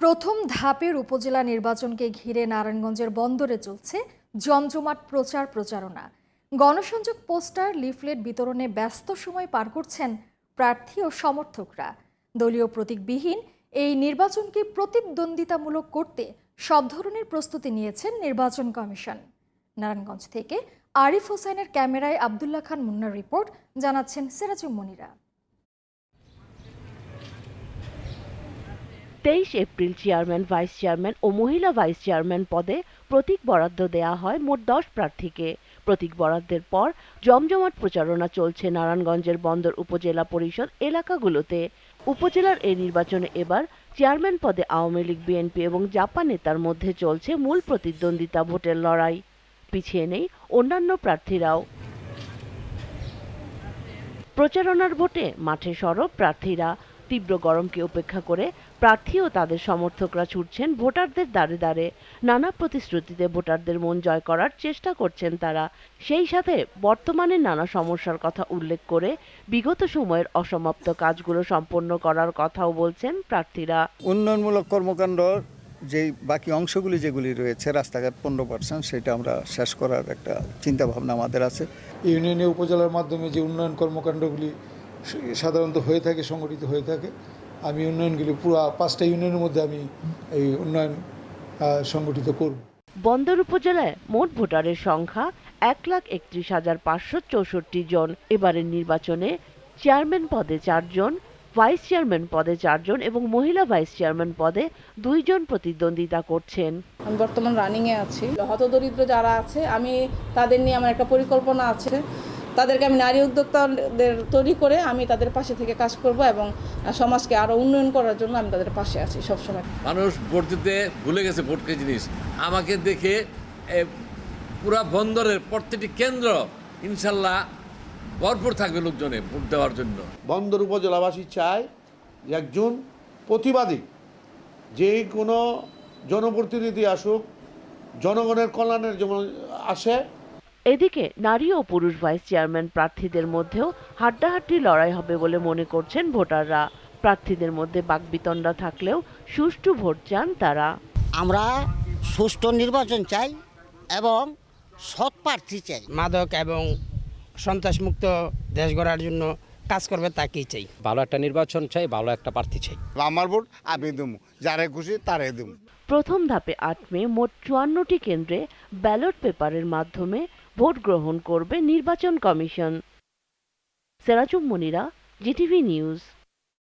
প্রথম ধাপের উপজেলা নির্বাচনকে ঘিরে নারায়ণগঞ্জের বন্দরে চলছে জমজমাট প্রচার প্রচারণা। গণসংযোগ পোস্টার, লিফলেট বিতরণে ব্যস্ত সময় পার করছেন প্রার্থী ও সমর্থকরা। দলীয় প্রতীকবিহীন এই নির্বাচনকে প্রতিদ্বন্দ্বিতামূলক করতে সব ধরনের প্রস্তুতি নিয়েছেন নির্বাচন কমিশন। নারায়ণগঞ্জ থেকে আরিফ হোসেনের ক্যামেরায় আবদুল্লাহ খান মুন্নার রিপোর্ট, জানাচ্ছেন সিরাজুম মনিরা। তেইশ এপ্রিল চেয়ারম্যান, ভাইস চেয়ারম্যান ও মহিলা ভাইস চেয়ারম্যান পদে প্রতীক বরাদ্দ দেয়া হয় মোট দশ প্রার্থীকে। প্রতীক বরাদ্দের পর জমজমাট প্রচারণা চলছে নারায়ণগঞ্জের বন্দর উপজেলা পরিষদ এলাকাগুলোতে। উপজেলার এই নির্বাচনে এবার চেয়ারম্যান পদে আওয়ামী লীগ, বিএনপি এবং জাপা নেতার মধ্যে চলছে মূল প্রতিদ্বন্দ্বিতা ভোটের লড়াই। পিছিয়ে নেই অন্যান্য প্রার্থীরাও। প্রচারণার ভোটে মাঠে সরব প্রার্থীরা। তীব্র গরমকে উপেক্ষা করে প্রার্থী ও তাদের সমর্থকরা ছুটছেন ভোটারদের দ্বারে দ্বারে। নানা প্রতিশ্রুতিতে ভোটারদের মন জয় করার চেষ্টা করছেন তারা। সেই সাথে বর্তমানে নানা সমস্যার কথা উল্লেখ করে বিগত সময়ের অসমাপ্ত কাজগুলো সম্পন্ন করার কথাও বলছেন প্রার্থীরা। উন্নয়নমূলক কর্মকাণ্ড যে বাকি অংশগুলি যেগুলি রয়েছে রাস্তাঘাট পনেরো পার্সেন্ট সেটা আমরা শেষ করার একটা চিন্তা ভাবনা আমাদের আছে। ইউনিয়নে উপজেলার মাধ্যমে যে উন্নয়ন কর্মকাণ্ডগুলি সাধারণত হয়ে থাকে সংগঠিত হয়ে থাকে। আমি উন্নয়নগুলি পুরো পাঁচটা ইউনিয়নের মধ্যে আমি এই উন্নয়ন সংগঠিত করব। বন্দর উপজেলায় মোট ভোটারের সংখ্যা এক লাখ একত্রিশ হাজার পাঁচশো চৌষট্টি জন। এবারের নির্বাচনে চেয়ারম্যান পদে চারজন ভাইস চেয়ারম্যান পদে চারজন এবং মহিলা ভাইস চেয়ারম্যান পদে দুইজন প্রতিদ্বন্দ্বিতা করছেন। আমি বর্তমান রানিংয়ে আছি। হতদরিদ্র যারা আছে আমি তাদের নিয়ে আমার একটা পরিকল্পনা আছে। তাদেরকে আমি নারী উদ্যোক্তাদের তৈরি করে আমি তাদের পাশে থেকে কাজ করব এবং সমাজকে আরও উন্নয়ন করার জন্য আমি তাদের পাশে আছি সবসময়। মানুষ ভোট দিতে ভুলে গেছে ভোট কে জিনিস। আমাকে দেখে এ, পুরা বন্দরের প্রত্যেকটি কেন্দ্র ইনশাল্লাহ ভরপুর থাকবে লোকজনে ভোট দেওয়ার জন্য। বন্দর উপজেলাবাসী চায় একজন প্রতিবাদী যে কোনো জনপ্রতিনিধি আসুক জনগণের কল্যাণের যেমন আসে এদিকে নারী ও পুরুষ ভাইস চেয়ারম্যান প্রার্থীদের মধ্যেও হাড্ডাহাড্ডি লড়াই হবে বলে মনে করছেন ভোটাররা। প্রার্থীদের মধ্যে বাকবিতণ্ডা থাকলেও সুষ্ঠু ভোট চান তারা। আমরা সুষ্ঠু নির্বাচন চাই এবং সৎ প্রার্থী চাই। মাদক এবং সন্ত্রাসমুক্ত দেশ গড়ার জন্য কাজ করবে তাকেই চাই? ভালো একটা নির্বাচন চাই ভালো একটা প্রার্থী চাই। আমার ভোট আমি দেবো যারে খুশি তারে দেবো প্রথম ধাপে আট মে মোট চুয়ান্নটি কেন্দ্রে ব্যালট পেপারের মাধ্যমে ভোট গ্রহণ করবে নির্বাচন commission. Serajum Monira GTV news.